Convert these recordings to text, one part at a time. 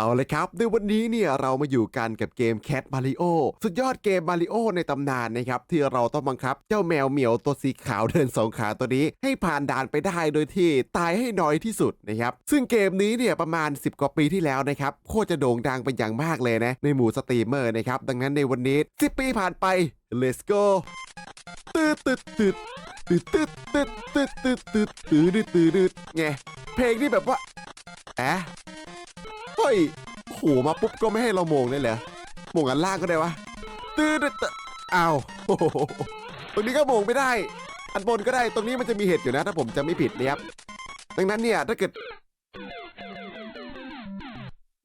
เอาเลยครับในวันนี้เนี่ยเรามาอยู่กันกับเกม Cat Mario สุดยอดเกม Mario ในตำนานนะครับที่เราต้องบังคับเจ้าแมวเหมียวตัวสีขาวเดินสองขาตัวนี้ ให้ผ่านด่านไปได้โดยที่ตายให้น้อยที่สุดนะครับซึ่งเกมนี้เนี่ยประมาณ 10 กว่าปีที่แล้วนะครับโคตรจะโด่งดังเป็นอย่างมากเลยนะในหมู่สตรีมเมอร์นะครับดังนั้นในวันนี้ 10 ปีผ่านไป let's go ตืดตืดตืดตืดตืดตืดตืดตืดตืดตืดตืดตืดตืดไงเพลงนี่แบบว่าแอะ เฮ้ยโหมาปุ๊บก็ไม่ให้เราโมงเลยเหรอโมงอันล่างก็ได้วะตืดตืดตืดอ้าวโอ้โหตรงนี้ก็โมงไม่ได้ อันบนก็ได้ตรงนี้มันจะมีเห็ดอยู่นะ ถ้าผมจะไม่ผิดนะครับ ดังนั้นเนี่ยถ้าเกิด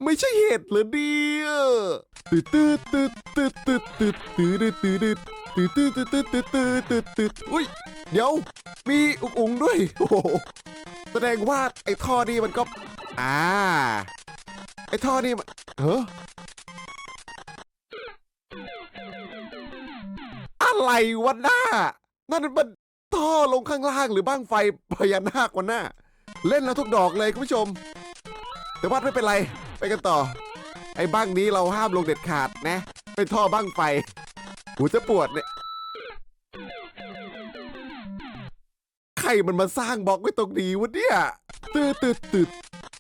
ไม่ใช่เห็ดเหรอเนี่ยตืดตืดตืดตืดตืดตืดตืดตืดตืดตืดตืดตืดตืดตืดตืดตืดอุ้ยเดี๋ยว มีอุกอุงด้วยโอ้โหแสดงว่าไอ้ท่อนี่มันก็ อ่า อ้ท่อนี่มันเฮ้ออะไรวะหน้า นั่นมันท่อลงข้างล่างหรือบ้างไฟพญานาควันหน้า เล่นแล้วทุกดอกเลยคุณผู้ชม แต่ว่าไม่เป็นไร ไปกันต่อ ไอ้บ้างนี้เราห้ามลงเด็ดขาดนะ เป็นท่อบ้างไฟ หูจะปวดเนี่ย ใครมันมาสร้างบล็อกไว้ตรงนี้วะเนี่ยตืดตืดตืด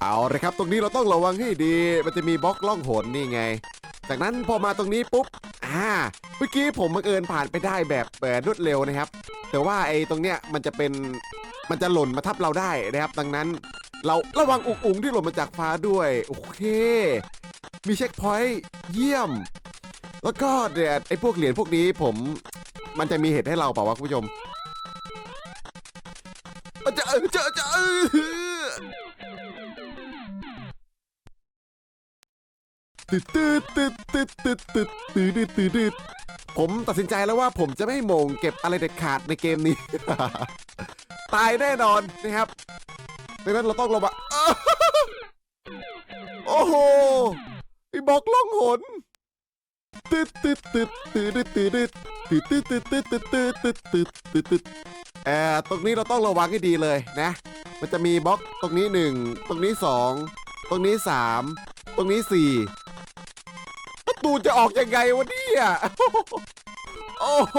เอาเลยครับ ตรงนี้เราต้องระวังให้ดี มันจะมีบล็อกล่องหนนี่ไง จากนั้นพอมาตรงนี้ปุ๊บ อ่า เมื่อกี้ผมบังเอิญผ่านไปได้แบบแบบรวดเร็วนะครับ แต่ว่าไอ้ตรงเนี้ยมันจะเป็น มันจะหล่นมาทับเราได้นะครับ ดังนั้นเราระวังอุ๋งอุ๋งที่หล่นมาจากฟ้าด้วย โอเค มีเช็คพอยต์เยี่ยม แล้วก็เดี๋ยวไอ้พวกเหรียญพวกนี้ผม มันจะมีเหตุให้เราเปล่าวะคุณผู้ชม ตึ๊ดตึ๊ดตึ๊ดตึ๊ดตึ๊ดตึ๊ดตึ๊ดตึ๊ดตึ๊ดผมตัดสินใจแล้วว่าผมจะไม่โมงเก็บอะไรเด็ดขาดในเกมนี้ ตายแน่นอนนะครับดังนั้นเราต้องระวังโอ้โหไอ้บล็อกล่องหนตึ๊ดตึ๊ดตึ๊ดตึ๊ดตึ๊ดตึ๊ดตึ๊ดตึ๊ดตึ๊ดตึ๊ดตึ๊ดตึ๊ดตึ๊ดตึ๊ดตึ๊ดเอ่อตรงนี้เราต้องระวังให้ดีเลยนะ มันจะมีบล็อกตรงนี้หนึ่งตรงนี้สองตรงนี้สามตรงนี้สี่ ตูจะออกยังไงวะเนี่ยโอ้โห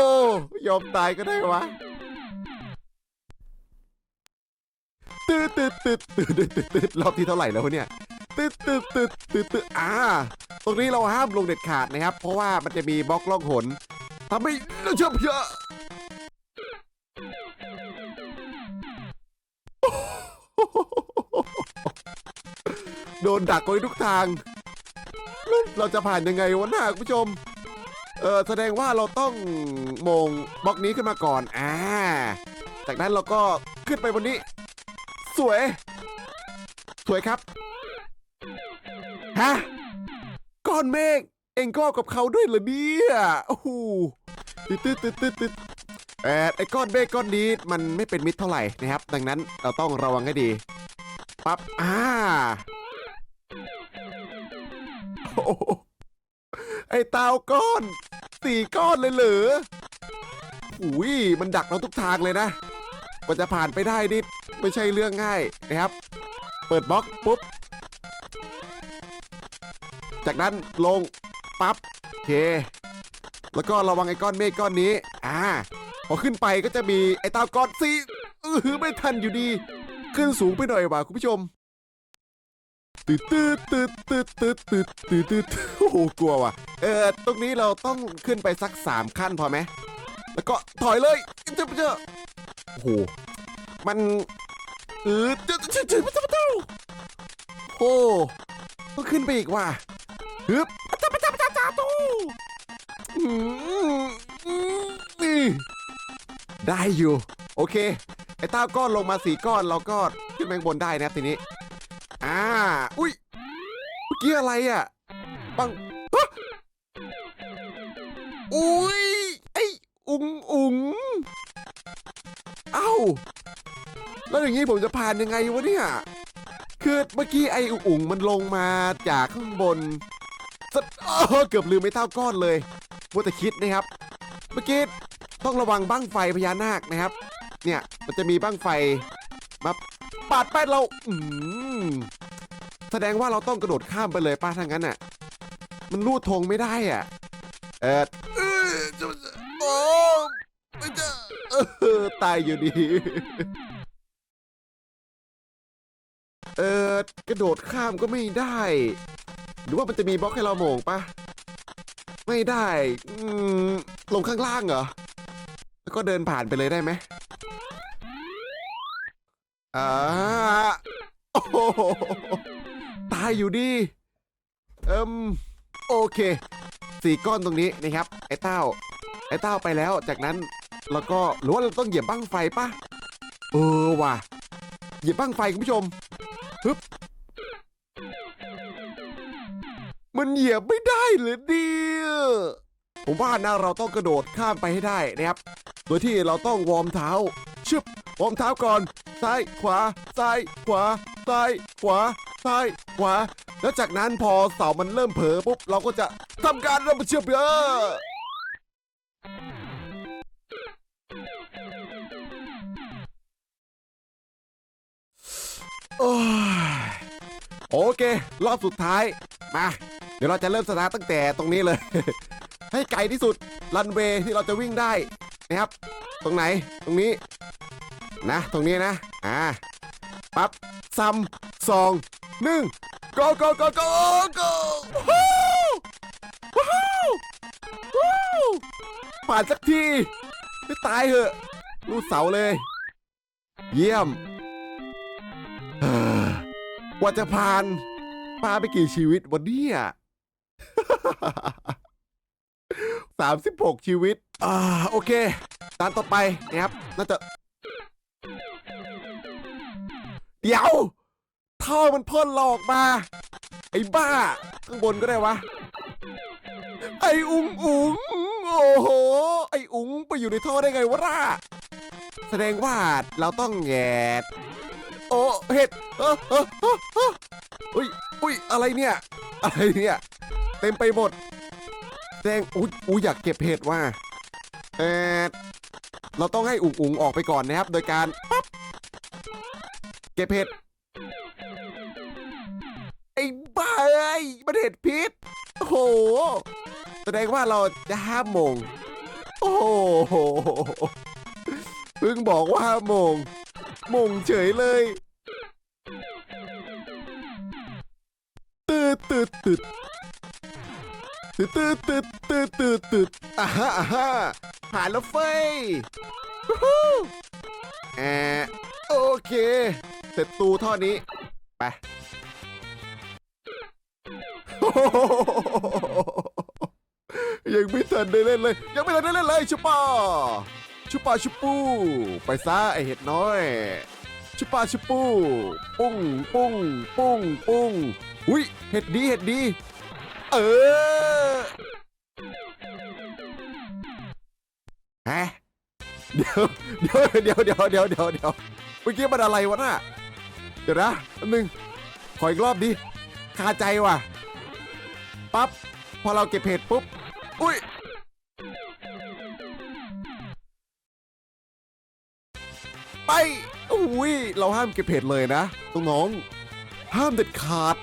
ยอมตายก็ได้วะตืดตืดตืดตืดตืดตืดรอบที่เท่าไหร่แล้ววะเนี่ยตืดตืดตืดตืดตืดอ่า ตรงนี้เราห้ามลงเด็ดขาดนะครับ เพราะว่ามันจะมีบล็อกล่องหนทำให้เราเชื่อเพื่อโดนดักไว้ทุกทาง เราจะผ่านยังไงวะน้าคุณผู้ชม เออแสดงว่าเราต้องมงบล็อกนี้ขึ้นมาก่อน อ่า จากนั้นเราก็ขึ้นไปบนนี้ สวย สวยครับ ฮะ ก้อนเมฆ เองก็กับเขาด้วยเหรอเนี่ยโอ้โหตึ๊ดตึ๊ดตึ๊ดตึ๊ดตึ๊ดเออไอ้ก้อนเมฆก้อนนี้มันไม่เป็นมิตรเท่าไหร่นะครับ ดังนั้นเราต้องระวังให้ดี ปั๊บ อ่า ไอ้เตาก้อนสี่ก้อนเลยเหรออุ้ยมันดักเราทุกทางเลยนะกว่าจะผ่านไปได้นี่ไม่ใช่เรื่องง่ายนะครับ เปิดบล็อกปุ๊บ จากนั้นลงปั๊บโอเค แล้วก็ระวังไอ้ก้อนเมฆก้อนนี้ อ่า พอขึ้นไปก็จะมีไอ้เตาก้อนสี่เออไม่ทันอยู่ดี ขึ้นสูงไปหน่อยว่ะคุณผู้ชม ตืดตืดตืดตืดตืดตืดตืดตืดโอ้โหกลัวว่ะ เออตรงนี้เราต้องขึ้นไปสักสามขั้นพอไหมแล้วก็ถอยเลยเจ้าเจ้าโอ้โหมันเออเจ้าเจ้าเจ้าเจ้าเจ้าโอ้ต้องขึ้นไปอีกว่ะฮึบเจ้าเจ้าเจ้าเจ้าตู้อืมอืมนี่ได้อยู่ โอเค ไอ้ต้าก้อนลงมาสี่ก้อนเราก็ขึ้นไปข้างบนได้นะทีนี้ อ่า อุ้ย เมื่อกี้อะไรอะบังฮะอุ้ย ไอ้อุงอุงเอ้า แล้วอย่างนี้ผมจะผ่านยังไงวะเนี่ย คือเมื่อกี้ไอ้อุ๋งมันลงมาจากข้างบนสเกือบลืมไม่เท่าก้อนเลยมัวแต่คิดนะครับ เมื่อกี้ต้องระวังบั้งไฟพญานาคนะครับ เนี่ยมันจะมีบั้งไฟมาปาดไปเรา อืม แสดงว่าเราต้องกระโดดข้ามไปเลยป้าทางนั้นน่ะ มันลูดธงไม่ได้อะ เออเออจะโอ้จะตายอยู่ดี เออกระโดดข้ามก็ไม่ได้ หรือว่ามันจะมีบล็อกให้เราโมงปะไม่ได้อลงข้างล่างเหรอ แล้วก็เดินผ่านไปเลยได้ไหมอ่าโอ้ ตายอยู่ดีเอิมโอเคสี่ก้อนตรงนี้นะครับไอ้เต้าไอ้เต้าไปแล้วจากนั้นเราก็หรือว่าเราต้องเหยียบบั้งไฟปะเออว่ะเหยียบบั้งไฟคุณผู้ชมฮึบมันเหยียบไม่ได้เลยเนี่ยผมว่านะเราต้องกระโดดข้ามไปให้ได้นะครับ โดยที่เราต้องวอร์มเท้าชึบวอร์มเท้าก่อน ซ้ายขวา ซ้ายขวา ซ้ายขวา ซ้ายขวาแล้วจากนั้นพอเสามันเริ่มเผลอปุ๊บเราก็จะทำการระเบิดเชือกเออโอโอเค รอบสุดท้าย มา เดี๋ยวเราจะเริ่มสตาร์ทตั้งแต่ตรงนี้เลย ให้ไกลที่สุดรันเวย์ที่เราจะวิ่งได้นะครับ ตรงไหนตรงนี้ นะ ตรงนี้นะ อ่า ปั๊บซัมสองหนึ่ง go go go go go วู้วู้วู้ผ่านสักทีไม่ตายเหอะรูดเสาเลย เยี่ยมเอ่อกว่าจะผ่านปาไปกี่ชีวิตวันนี้อะสามสิบหกชีวิต อ่า โอเค ตามต่อไปนะครับ น่าจะ เดี๋ยวท่อมันพ่นหลอกมา ไอ้บ้า ข้างบนก็ได้วะ ไอ้อุ๋งอุ๋งโอ้โห ไอ้อุ๋งไปอยู่ในท่อได้ไงวะล่ะแสดงว่าเราต้องแงดโอ้เห็ดเออเออเออเอออุ้ยอุ้ยอะไรเนี่ย อะไรเนี่ย เต็มไปหมดแสดงอุ้ยอุ้ยอยากเก็บเห็ดว่ะเออเราต้องให้อุ๋งอุ๋งออกไปก่อนนะครับ โดยการปั๊บ เก็บเห็ด ไอ้บ้าเอ้ยมันเห็ดพิษ โอ้โห แสดงว่าเราจะห้ามโมง โอ้โห เพิ่งบอกว่าห้ามโมงโมงเฉยเลยตืดตืดตืดตืดตืดตืดตืดตืดตืดอ่าฮะอ่าฮะผ่านแล้วเฟ้ยฮู้แอะโอเค เสร็จตูท่อนี้ ไปยังไม่ทันได้เล่นเลย ยังไม่ทันได้เล่นเลยชุปาชุปาชุปปูไปซะไอเห็ดน้อย ชุปาชุปปู ปุ้งปุ้งปุ้งปุ้งอุ้ยเห็ดดีเห็ดดี เออฮะเดี๋ยวเดี๋ยวเดี๋ยวเดี๋ยวเดี๋ยวเดี๋ยวเดี๋ยวเมื่อกี้มันอะไรวะน่ะ เดี๋ยวนะแป๊บนึง ขออีกรอบดิคาใจว่ะ ปั๊บ พอเราเก็บเห็ดปุ๊บ อุ้ย ไป อุ้ย เราห้ามเก็บเห็ดเลยนะตรงน้อง ห้ามเด็ดขาด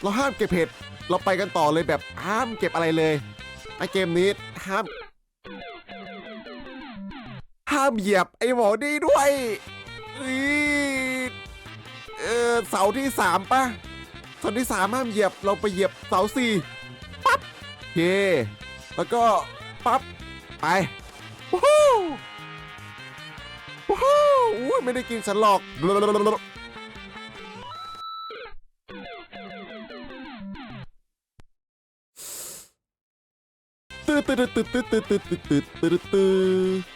เราห้ามเก็บเห็ด เราไปกันต่อเลยแบบห้ามเก็บอะไรเลยไอเกมนี้ห้าม ห้ามเหยียบไอหมอนี่ด้วยอี ออเสาที่สามป่ะเสาที่สามห้ามเหยียบเราไปเหยียบเสาสี่ปั๊บโอเค แล้วก็ปั๊บไปวู้ฮู้วู้ฮู้อุ้ยไม่ได้กินฉันหรอกตื้อตื้อตื้อตื้อตื้อตื้อตื้อตื้อ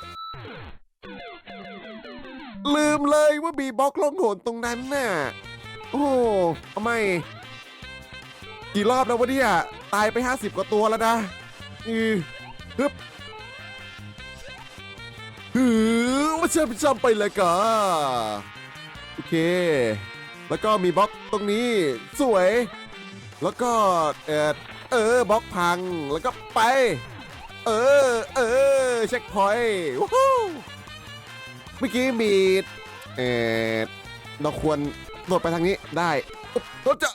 ลืมเลยว่ามีบล็อกล่องหนตรงนั้นน่ะ โอ้ทำไม กี่รอบแล้ววะเนี่ย ตายไป 50 กว่าตัวแล้วนะ อือฮึบหือว่าจะไปจำไปเลยกะโอเค แล้วก็มีบล็อกตรงนี้ สวย แล้วก็ เออเออบล็อกพัง แล้วก็ไป เออ เออ เช็คพอยต์วู้ เมื่อกี้มีเออเราควรโดดไปทางนี้ได้ราจะ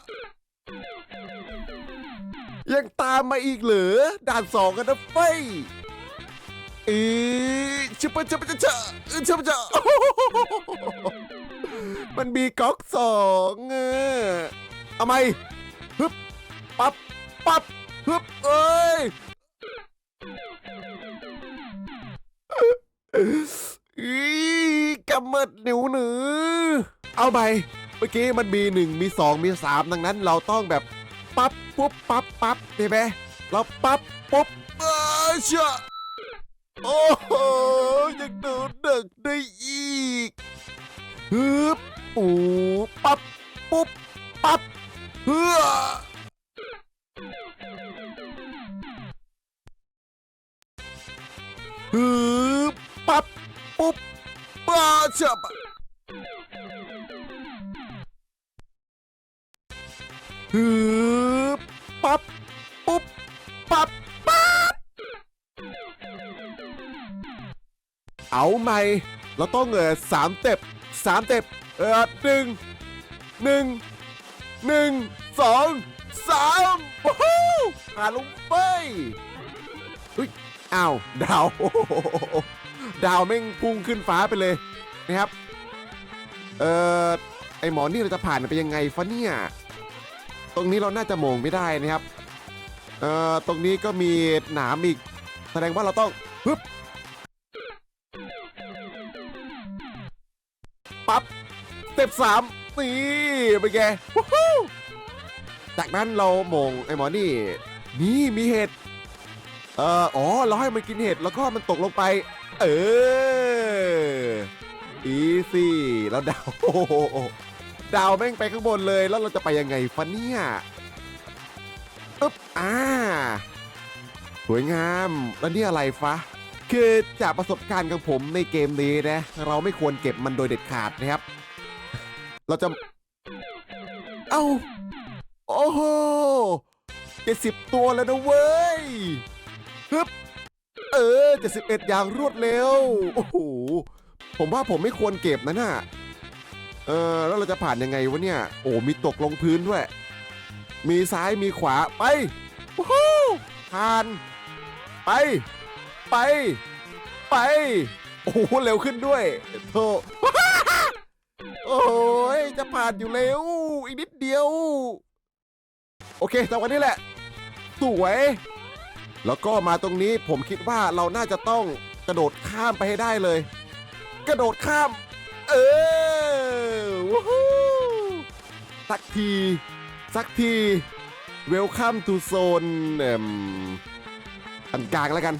ยังตามมาอีกเหรอด่านสองกันนะเฟ้ยเออชิบะชิบะชิบะชิบะชิบะมันมีก๊อกสองเออเอาไหมฮึบปั๊บปั๊บฮึบเอ้ย กำมัดนิ้วหนือ เอาไปเมื่อกี้มันมีหนึ่งมีสองมีสามดังนั้นเราต้องแบบปั๊บปุ๊บปั๊บปั๊บใช่ไหมเราปั๊บปุ๊บเออเชื่อโอ้โหยังดนเดึกได้อีกฮึบปูปั๊บปุ๊บปั๊บเฮือฮึบปั๊บปุ๊บ ป้าเชื่อฮึบปั๊บปุ๊บปั๊บปั๊บเอาไหมเราต้องเออสามเต็บสามเต็บเออหนึ่งหนึ่งหนึ่งสองสามว้าวผ่าลงไปเฮ้ยอ้าวดาว ดาวแม่งพุ่งขึ้นฟ้าไปเลยนะครับ เอ่อไอหมอนี่เราจะผ่านไปยังไงฟะเนี่ยตรงนี้เราน่าจะมองไม่ได้นะครับ เอ่อตรงนี้ก็มีหนามอีก แสดงว่าเราต้องฮึบปั๊บเต็ปสามนี่เป็นไงวู้ฮู้จากนั้นเรามองไอหมอนี่ นี่มีเห็ด เอ่อ อ๋อ เราให้มันกินเห็ดแล้วก็มันตกลงไป เอออีซี่แล้วดาวโอ้โหดาวแม่งไปข้างบนเลยแล้วเราจะไปยังไงฟะเนี่ยอึ๊บอ่าสวยงามแล้วนี่อะไรฟะคือจากประสบการณ์ของผมในเกมนี้นะ เราไม่ควรเก็บมันโดยเด็ดขาดนะครับ เราจะ เอ้า โอ้โหเจ็ดสิบตัวแล้วนะเว้ยฮึบ เออเจ็ดสิบเอ็ดอย่างรวดเร็ว โอ้โห ผมว่าผมไม่ควรเก็บนะน่ะ เออ แล้วเราจะผ่านยังไงวะเนี่ย โอ้ มีตกลงพื้นด้วย มีซ้ายมีขวา ไปวู้ฮู้ผ่าน ไป ไป ไป โอ้โห เร็วขึ้นด้วยโธ่โอ้ย จะผ่านอยู่เร็วอีกนิดเดียว โอเคจังหวะนี้แหละ สวย แล้วก็มาตรงนี้ผมคิดว่าเราน่าจะต้องกระโดดข้ามไปให้ได้เลย กระโดดข้าม เออวู้ฮู้สักที สักที Welcome to zone เอ่มอันกลางแล้วกัน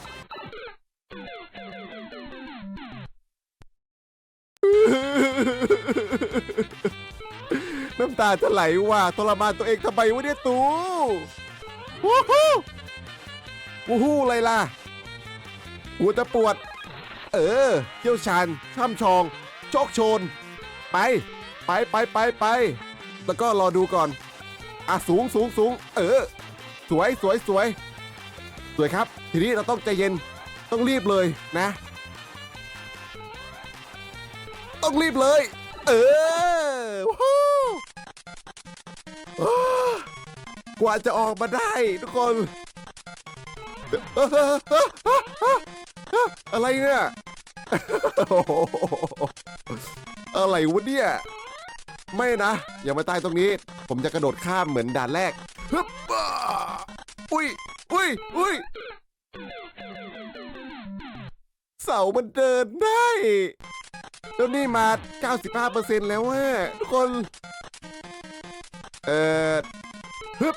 น้ำตาจะไหลว่ะทรมานตัวเองทำไมวะเนี่ยตูวู้ฮู้ วู้ฮู้อะไรล่ะหัวจะปวด เออเชี่ยวชาญช่ำชอง โชคโชน ไป ไปไปไปไป แล้วก็รอดูก่อน อะ สูงสูงสูง เออ สวยสวยสวย สวยครับ ทีนี้เราต้องใจเย็น ต้องรีบเลยนะ ต้องรีบเลย เออวู้ฮู้กว่าจะออกมาได้ทุกคน อะไรเนี่ยอะไรวะเนี่ยไม่นะ อย่ามาตายตรงนี้ ผมจะกระโดดข้ามเหมือนด่านแรกฮึบอุ้ยอุ้ยอุ้ยเสามันเดินได้แล้วนี่มา 95%แล้วว่ะทุกคน เอ่อฮึบ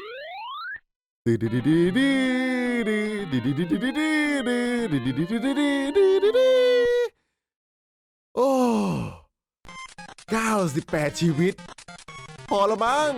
ชีวิต พอละมั้ง